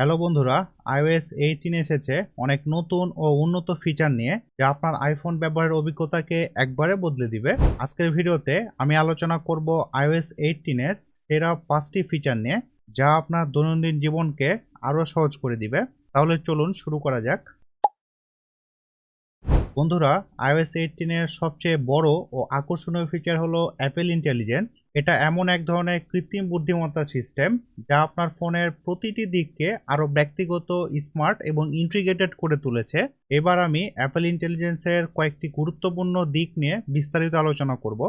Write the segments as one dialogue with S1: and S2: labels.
S1: Hello বন্ধুরা iOS eighteen এসেছে। অনেক নতুন ও উন্নত ফিচার নিয়ে যা আপনার আইফোন ব্যবহারের অভিজ্ঞতাকে একবারে বদলে দিবে। আজকের ভিডিওতে আমি আলোচনা করব আইওএস এইটিনের সেরা পাঁচটি ফিচার নিয়ে যা আপনার দৈনন্দিন জীবনকে আরও সহজ করে দিবে। তাহলে চলুন শুরু করা যাক। বন্ধুরা, iOS এইটিনের সবচেয়ে বড় ও আকর্ষণীয় ফিচার হলো অ্যাপেল ইন্টেলিজেন্স এটা এমন এক ধরনের কৃত্রিম বুদ্ধিমত্তা সিস্টেম যা আপনার ফোনের প্রতিটি দিককে আরও ব্যক্তিগত স্মার্ট এবং ইন্টিগ্রেটেড করে তুলেছে। এবার আমি অ্যাপেল ইন্টেলিজেন্সের কয়েকটি গুরুত্বপূর্ণ দিক নিয়ে বিস্তারিত আলোচনা করব।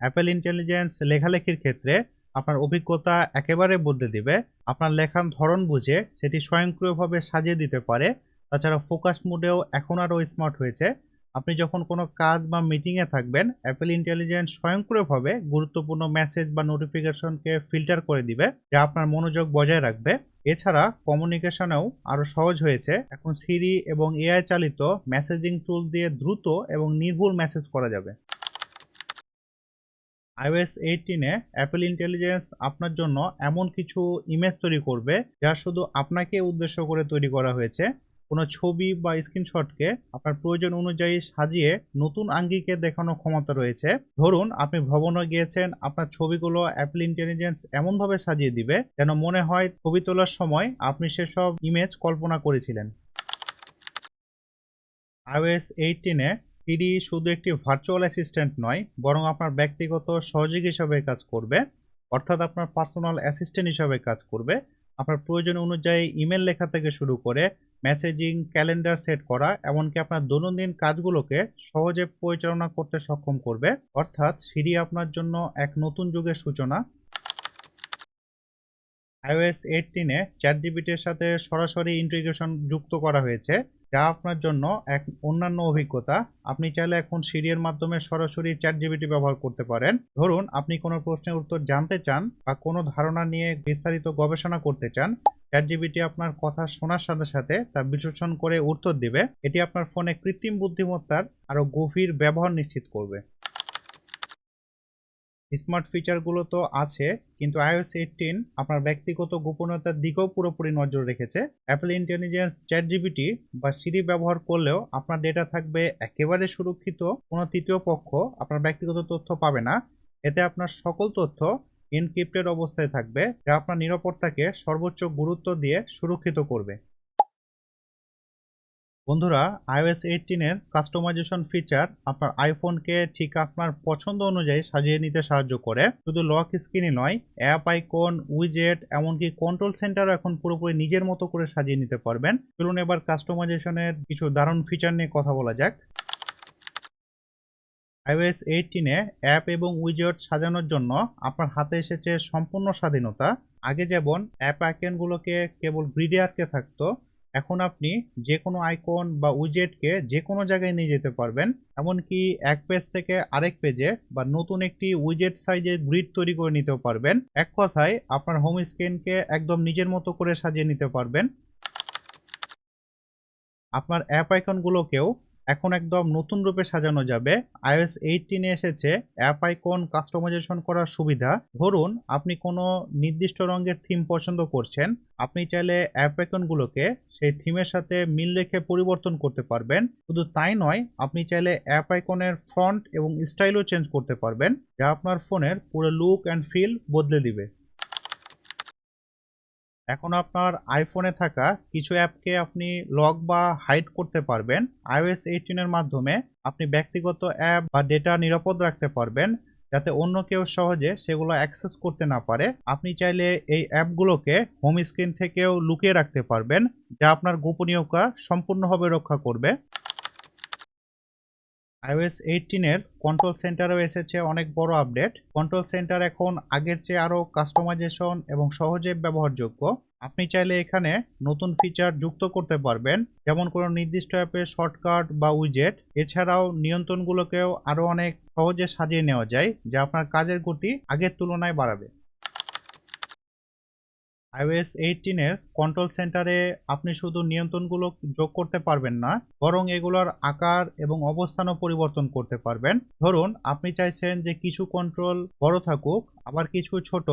S1: অ্যাপেল ইন্টেলিজেন্স লেখালেখির ক্ষেত্রে আপনার অভিজ্ঞতা একেবারে বদলে দিবে। আপনার লেখার ধরন বুঝে সেটি স্বয়ংক্রিয়ভাবে সাজিয়ে দিতে পারে। তাছাড়া ফোকাস মোডেও এখন আরও স্মার্ট হয়েছে। আপনি যখন কোনো কাজ বা মিটিংয়ে থাকবেন অ্যাপেল ইন্টেলিজেন্স স্বয়ংক্রিয়ভাবে গুরুত্বপূর্ণ মেসেজ বা নোটিফিকেশনকে ফিল্টার করে দিবে, যা আপনার মনোযোগ বজায় রাখবে। এছাড়া কমিউনিকেশনেও আরও সহজ হয়েছে। এখন সিরি এবং এআই চালিত মেসেজিং টুল দিয়ে দ্রুত এবং নির্ভুল মেসেজ করা যাবে। iOS এইটিনে অ্যাপেল ইন্টেলিজেন্স আপনার জন্য এমন কিছু ইমেজ তৈরি করবে, যা শুধু আপনাকে উদ্দেশ্য করে তৈরি করা হয়েছে। কোনো ছবি বা স্ক্রিনশটকে আপনার প্রয়োজন অনুযায়ী সাজিয়ে নতুন আঙ্গিকে দেখানোর ক্ষমতা রয়েছে। ধরুন, আপনি ভ্রমণে গিয়েছেন, আপনার ছবিগুলো অ্যাপল ইন্টেলিজেন্স এমনভাবে সাজিয়ে দিবে যেন মনে হয় ছবি তোলার সময় আপনি সেসব ইমেজ কল্পনা করেছিলেন। iOS এইটিনে সিরি শুধু একটি ভার্চুয়াল অ্যাসিস্ট্যান্ট নয়, বরং আপনার ব্যক্তিগত সহযোগী হিসাবে কাজ করবে, অর্থাৎ আপনার পার্সোনাল অ্যাসিস্ট্যান্ট হিসাবে কাজ করবে। আপনার প্রয়োজন অনুযায়ী ইমেল লেখা থেকে শুরু করে মেসেজিং ক্যালেন্ডার সেট করা, এমনকি আপনার দৈনন্দিন কাজগুলোকে সহজে পরিচালনা করতে সক্ষম করবে। অর্থাৎ সিরি আপনার জন্য এক নতুন যুগের সূচনা। আইওএস এইটিনে চ্যাট জিবিটির সাথে সরাসরি ইন্টিগ্রেশন যুক্ত করা হয়েছে। যা আপনার জন্য এক অন্যান্য অভিজ্ঞতা। আপনি চাইলে এখন সিরিয়ার মাধ্যমে সরাসরি চ্যাট জিবিটি ব্যবহার করতে পারেন। ধরুন, আপনি কোনো প্রশ্নের উত্তর জানতে চান বা কোনো ধারণা নিয়ে বিস্তারিত গবেষণা করতে চান। চ্যাট জিবিটি আপনার কথা শোনার সাথে সাথে তা বিশ্লেষণ করে উত্তর দিবে। এটি আপনার ফোনে কৃত্রিম বুদ্ধিমত্তার আরও গভীর ব্যবহার নিশ্চিত করবে। স্মার্ট ফিচারগুলো তো আছে, কিন্তু iOS এইটিন আপনার ব্যক্তিগত গোপনীয়তার দিকেও পুরোপুরি নজর রেখেছে। অ্যাপল ইন্টেলিজেন্স চ্যাট জিবিটি বা সিরি ব্যবহার করলেও আপনার ডেটা থাকবে একেবারে সুরক্ষিত, কোনো তৃতীয় পক্ষ আপনার ব্যক্তিগত তথ্য পাবে না। এতে আপনার সকল তথ্য এনক্রিপ্টেড অবস্থায় থাকবে, যা আপনার নিরাপত্তাকে সর্বোচ্চ গুরুত্ব দিয়ে সুরক্ষিত করবে। বন্ধুরা, iOS এইটিনের কাস্টমাইজেশন ফিচার আপনার আইফোনকে ঠিক আপনার পছন্দ অনুযায়ী সাজিয়ে নিতে সাহায্য করে। শুধু লক স্ক্রিনই নয় অ্যাপ আইকন উইজেট এমনকি কন্ট্রোল সেন্টারও এখন পুরোপুরি নিজের মতো করে সাজিয়ে নিতে পারবেন। চলুন এবার কাস্টমাইজেশনের কিছু দারুণ ফিচার নিয়ে কথা বলা যাক। iOS এইটিনে অ্যাপ এবং উইজেট সাজানোর জন্য আপনার হাতে এসেছে সম্পূর্ণ স্বাধীনতা। আগে যেমন অ্যাপ আইকনগুলোকে কেবল গ্রিডে আটকে থাকতো এখন আপনি যে কোনো আইকন বা উইজেটকে যে কোনো জায়গায় নিয়ে যেতে পারবেন। এমনকি এক পেজ থেকে আরেক পেজে বা নতুন একটি উইজেট সাইজের গ্রিড তৈরি করে নিতে পারবেন। এক কথায়, আপনার হোম স্ক্রিনকে একদম নিজের মতো করে সাজিয়ে নিতে পারবেন। আপনার অ্যাপ আইকনগুলোকেও এখন একদম নতুন রূপে সাজানো যাবে। iOS এইটিনে এসেছে। অ্যাপ আইকন কাস্টমাইজেশন করার সুবিধা। ধরুন, আপনি কোনো নির্দিষ্ট রঙের থিম পছন্দ করছেন। আপনি চাইলে অ্যাপ আইকনগুলোকে সেই থিমের সাথে মিল রেখে পরিবর্তন করতে পারবেন। শুধু তাই নয়, আপনি চাইলে অ্যাপ আইকনের ফ্রন্ট এবং স্টাইলও চেঞ্জ করতে পারবেন, যা আপনার ফোনের পুরো লুক অ্যান্ড ফিল বদলে দিবে। এখন আপনার আইফোনে থাকা কিছু অ্যাপকে আপনি লক বা হাইড করতে পারবেন। iOS এইটিনের মাধ্যমে আপনি ব্যক্তিগত অ্যাপ বা ডেটা নিরাপদ রাখতে পারবেন, যাতে অন্য কেউ সহজে সেগুলো অ্যাক্সেস করতে না পারে। আপনি চাইলে এই অ্যাপগুলোকে হোম স্ক্রিন থেকেও লুকিয়ে রাখতে পারবেন, যা আপনার গোপনীয়তা সম্পূর্ণভাবে রক্ষা করবে। iOS এইটিনের কন্ট্রোল সেন্টারেও এসেছে অনেক বড় আপডেট কন্ট্রোল সেন্টার এখন আগের চেয়ে আরও কাস্টমাইজেশন এবং সহজে ব্যবহারযোগ্য। আপনি চাইলে এখানে নতুন ফিচার যুক্ত করতে পারবেন, যেমন কোনো নির্দিষ্ট অ্যাপের শর্টকাট বা উইজেট এছাড়াও নিয়ন্ত্রণগুলোকেও আরও অনেক সহজে সাজিয়ে নেওয়া যায়, যা আপনার কাজের গতি আগের তুলনায় বাড়াবে। 18 এর কন্ট্রোল সেন্টারে আপনি শুধু নিয়ন্ত্রণগুলো যোগ করতে পারবেন না, বরং এগুলোর আকার এবং অবস্থানও পরিবর্তন করতে পারবেন। ধরুন, আপনি চাইছেন যে কিছু কন্ট্রোল বড় থাকুক, আবার কিছু ছোট,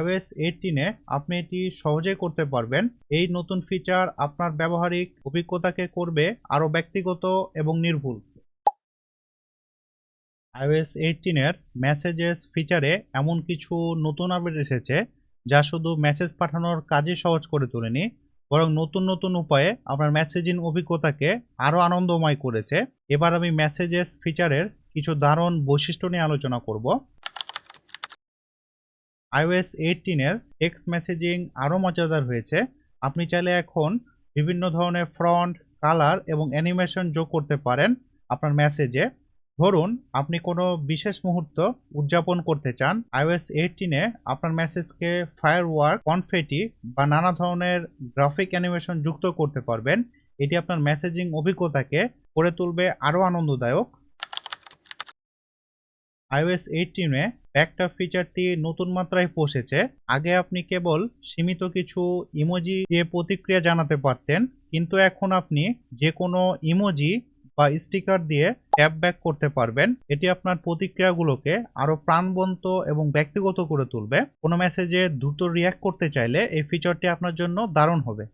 S1: iOS 18 এ আপনি এটি সহজেই করতে পারবেন। এই নতুন ফিচার আপনার ব্যবহারিক অভিজ্ঞতাকে করবে আরও ব্যক্তিগত এবং নির্ভুল। 18 এর মেসেজেস ফিচারে এমন কিছু নতুন আপডেট এসেছে যা শুধু মেসেজ পাঠানোর কাজই সহজ করে তোলেনি, বরং নতুন নতুন উপায়ে আপনার মেসেজিং অভিজ্ঞতাকে আরও আনন্দময় করেছে। এবার আমি মেসেজেস ফিচারের কিছু দারুণ বৈশিষ্ট্য নিয়ে আলোচনা করব। 18 এর টেক্সট মেসেজিং আরও মজাদার হয়েছে। আপনি চাইলে এখন বিভিন্ন ধরনের ফ্রন্ট কালার এবং অ্যানিমেশন যোগ করতে পারেন আপনার মেসেজে ধরুন, আপনি কোনো বিশেষ মুহূর্ত উদযাপন করতে চান, iOS 18 এ আপনার মেসেজকে ফায়ারওয়ার্ক কনফেটি বা নানা ধরনের গ্রাফিক অ্যানিমেশন যুক্ত করতে পারবেন। এটি আপনার মেসেজিং অভিজ্ঞতাকে করে তুলবে আরও আনন্দদায়ক। iOS 18 এ ব্যাকটপ ফিচারটি নতুন মাত্রায় পৌঁছেছে। আগে আপনি কেবল সীমিত কিছু ইমোজি দিয়ে প্রতিক্রিয়া জানাতে পারতেন, কিন্তু এখন আপনি যে কোনো ইমোজি বা স্টিকার দিয়ে ট্যাপ ব্যাক করতে পারবেন। এটি আপনার প্রতিক্রিয়াগুলোকে আরও প্রাণবন্ত এবং ব্যক্তিগত করে তুলবে। কোনো মেসেজে দ্রুত রিয়্যাক্ট করতে চাইলে এই ফিচারটি আপনার জন্য দারুণ হবে।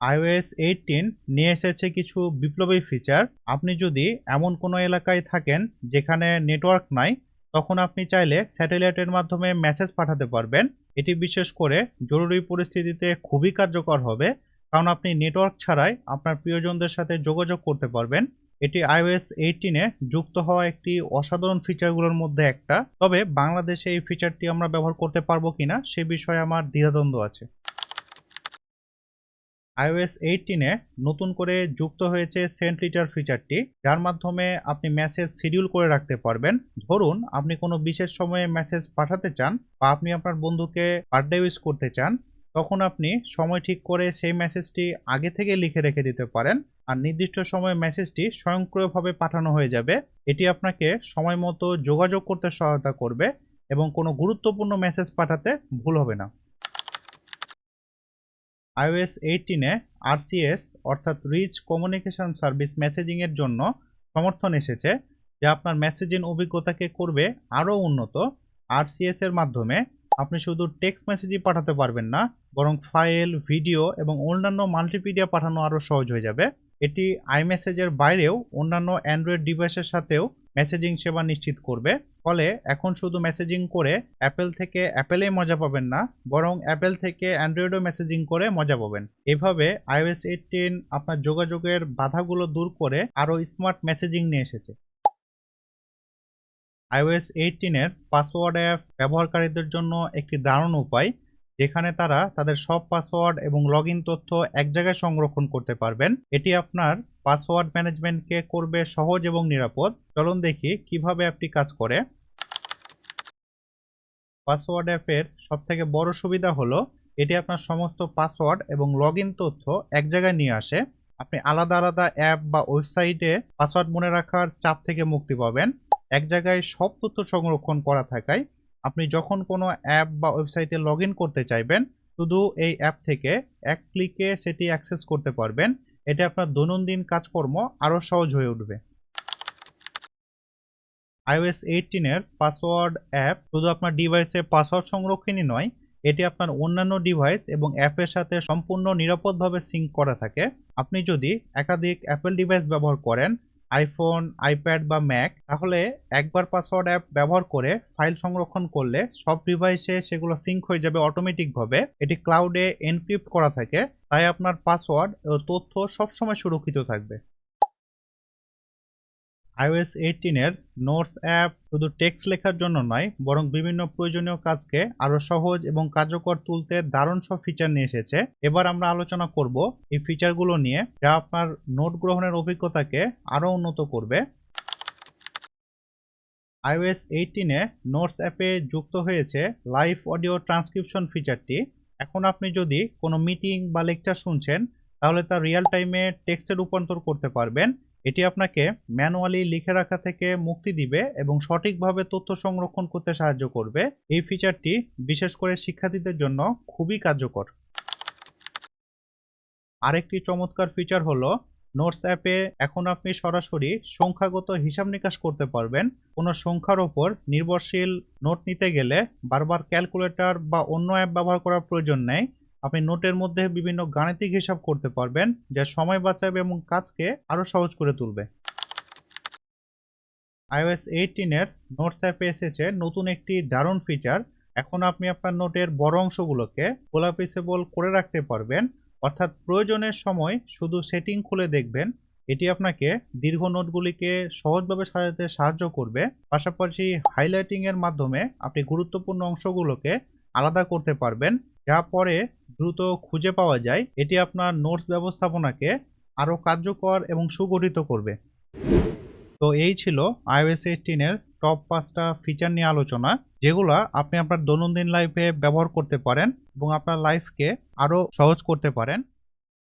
S1: iOS 18 নিয়ে এসেছে কিছু বিপ্লবী ফিচার আপনি যদি এমন কোনো এলাকায় থাকেন যেখানে নেটওয়ার্ক নাই, তখন আপনি চাইলে স্যাটেলাইটের মাধ্যমে মেসেজ পাঠাতে পারবেন। এটি বিশেষ করে জরুরি পরিস্থিতিতে খুবই কার্যকর হবে। কারণ আপনি নেটওয়ার্ক ছাড়াই আপনার প্রিয়জনদের সাথে যোগাযোগ করতে পারবেন। এটি iOS 18 এ যুক্ত হওয়া একটি অসাধারণ ফিচারগুলোর মধ্যে একটা। তবে বাংলাদেশে এই ফিচারটি আমরা ব্যবহার করতে পারব কিনা সে বিষয়ে আমার দ্বিধাদ্বন্দ্ব আছে। iOS 18 এ নতুন করে যুক্ত হয়েছে সেন্ট লিটার ফিচারটি যার মাধ্যমে আপনি মেসেজ শিডিউল করে রাখতে পারবেন। ধরুন, আপনি কোনো বিশেষ সময়ে মেসেজ পাঠাতে চান বা আপনি আপনার বন্ধুকে বার্থডে উইশ করতে চান তখন আপনি সময় ঠিক করে সেই মেসেজটি আগে থেকে লিখে রেখে দিতে পারেন। আর নির্দিষ্ট সময়ে মেসেজটি স্বয়ংক্রিয়ভাবে পাঠানো হয়ে যাবে। এটি আপনাকে সময় মতো যোগাযোগ করতে সহায়তা করবে এবং কোনো গুরুত্বপূর্ণ মেসেজ পাঠাতে ভুল হবে না। iOS 18 এ RCS অর্থাৎ রিচ কমিউনিকেশন সার্ভিস মেসেজিংয়ের জন্য সমর্থন এসেছে, যা আপনার মেসেজিং অভিজ্ঞতাকে করবে আরও উন্নত। RCS এর মাধ্যমে আপনি শুধু টেক্সট মেসেজই পাঠাতে পারবেন না, বরং ফাইল ভিডিও এবং অন্যান্য মাল্টিপিডিয়া পাঠানো আরও সহজ হয়ে যাবে। এটি আইমেসেজের বাইরেও অন্যান্য অ্যান্ড্রয়েড ডিভাইসের সাথেও মেসেজিং সেবা নিশ্চিত করবে। ফলে এখন শুধু মেসেজিং করে অ্যাপেল থেকে অ্যাপেলেই মজা পাবেন না, বরং অ্যাপেল থেকে অ্যান্ড্রয়েডও মেসেজিং করে মজা পাবেন। এভাবে iOS 18 আপনার যোগাযোগের বাধাগুলো দূর করে আরও স্মার্ট মেসেজিং নিয়ে এসেছে। 18 এর পাসওয়ার্ড অ্যাপ ব্যবহারকারীদের জন্য একটি দারুণ উপায়, যেখানে তারা তাদের সব পাসওয়ার্ড এবং লগ তথ্য এক জায়গায় সংরক্ষণ করতে পারবেন। এটি আপনার পাসওয়ার্ড ম্যানেজমেন্টকে করবে সহজ এবং নিরাপদ। চলুন দেখি কীভাবে অ্যাপটি কাজ করে। পাসওয়ার্ড অ্যাপের সবথেকে বড় সুবিধা হলো, এটি আপনার সমস্ত পাসওয়ার্ড এবং লগ তথ্য এক জায়গায় নিয়ে আসে। আপনি আলাদা আলাদা অ্যাপ বা ওয়েবসাইটে পাসওয়ার্ড মনে রাখার চাপ থেকে মুক্তি পাবেন। এক জায়গায় সব তথ্য সংরক্ষণ করা থাকায় আপনি যখন কোনো অ্যাপ বা ওয়েবসাইটে লগ করতে চাইবেন, শুধু এই অ্যাপ থেকে এক ক্লিকে সেটি অ্যাক্সেস করতে পারবেন। এতে আপনার দৈনন্দিন কাজকর্ম আরও সহজ হয়ে উঠবে। 18 এর পাসওয়ার্ড অ্যাপ শুধু আপনার ডিভাইসে পাসওয়ার্ড সংরক্ষণই নয়, এটি আপনার অন্যান্য ডিভাইস এবং অ্যাপের সাথে সম্পূর্ণ নিরাপদভাবে সিঙ্ক করা থাকে। আপনি যদি একাধিক অ্যাপেল ডিভাইস ব্যবহার করেন আইফোন আইপ্যাড বা ম্যাক তাহলে একবার পাসওয়ার্ড অ্যাপ ব্যবহার করে ফাইল সংরক্ষণ করলে সব ডিভাইসে সেগুলো সিঙ্ক হয়ে যাবে অটোমেটিকভাবে এটি ক্লাউডে এনক্রিপ্ট করা থাকে, তাই আপনার পাসওয়ার্ড ও তথ্য সবসময় সুরক্ষিত থাকবে। 18 এর নোটস অ্যাপ শুধু টেক্সট লেখার জন্য নয়, বরং বিভিন্ন প্রয়োজনীয় কাজকে আরও সহজ এবং কার্যকর তুলতে দারুণ সব ফিচার নিয়ে এসেছে। এবার আমরা আলোচনা করব এই ফিচারগুলো নিয়ে, যা আপনার নোট গ্রহণের অভিজ্ঞতাকে আরও উন্নত করবে। iOS 18 এ নোটস অ্যাপে যুক্ত হয়েছে লাইভ অডিও ট্রান্সক্রিপশন ফিচারটি এখন আপনি যদি কোনো মিটিং বা লেকচার শুনছেন, তাহলে তা রিয়েল টাইমে টেক্সটে রূপান্তর করতে পারবেন। এটি আপনাকে ম্যানুয়ালি লিখে রাখা থেকে মুক্তি দিবে এবং সঠিকভাবে তথ্য সংরক্ষণ করতে সাহায্য করবে। এই ফিচারটি বিশেষ করে শিক্ষার্থীদের জন্য খুবই কার্যকর। আরেকটি চমৎকার ফিচার হলো, নোটস অ্যাপে এখন আপনি সরাসরি সংখ্যাগত হিসাব নিকাশ করতে পারবেন। কোনো সংখ্যার ওপর নির্ভরশীল নোট নিতে গেলে বারবার ক্যালকুলেটর বা অন্য অ্যাপ ব্যবহার করার প্রয়োজন নেই। আপনি নোটের মধ্যে বিভিন্ন গাণিতিক হিসাব করতে পারবেন, যা সময় বাঁচাবে এবং কাজকে আরও সহজ করে তুলবে। iOS এইটিনের নোটস অ্যাপে এসেছে নতুন একটি দারুণ ফিচার এখন আপনি আপনার নোটের বড় অংশগুলোকে কোলাপিসেবল করে রাখতে পারবেন, অর্থাৎ প্রয়োজনের সময় শুধু সেটিং খুলে দেখবেন। এটি আপনাকে দীর্ঘ নোটগুলিকে সহজভাবে সাজাতে সাহায্য করবে। পাশাপাশি হাইলাইটিং এর মাধ্যমে আপনি গুরুত্বপূর্ণ অংশগুলোকে আলাদা করতে পারবেন। যা পরে দ্রুত খুঁজে পাওয়া যায়, এটি আপনার নোটস ব্যবস্থাপনাকে আরও কার্যকর এবং সুগঠিত করবে। তো এই ছিল আইওএস এইটিনের টপ পাঁচটা ফিচার নিয়ে আলোচনা, যেগুলো আপনি আপনার দৈনন্দিন লাইফে ব্যবহার করতে পারেন এবং আপনার লাইফকে আরও সহজ করতে পারেন।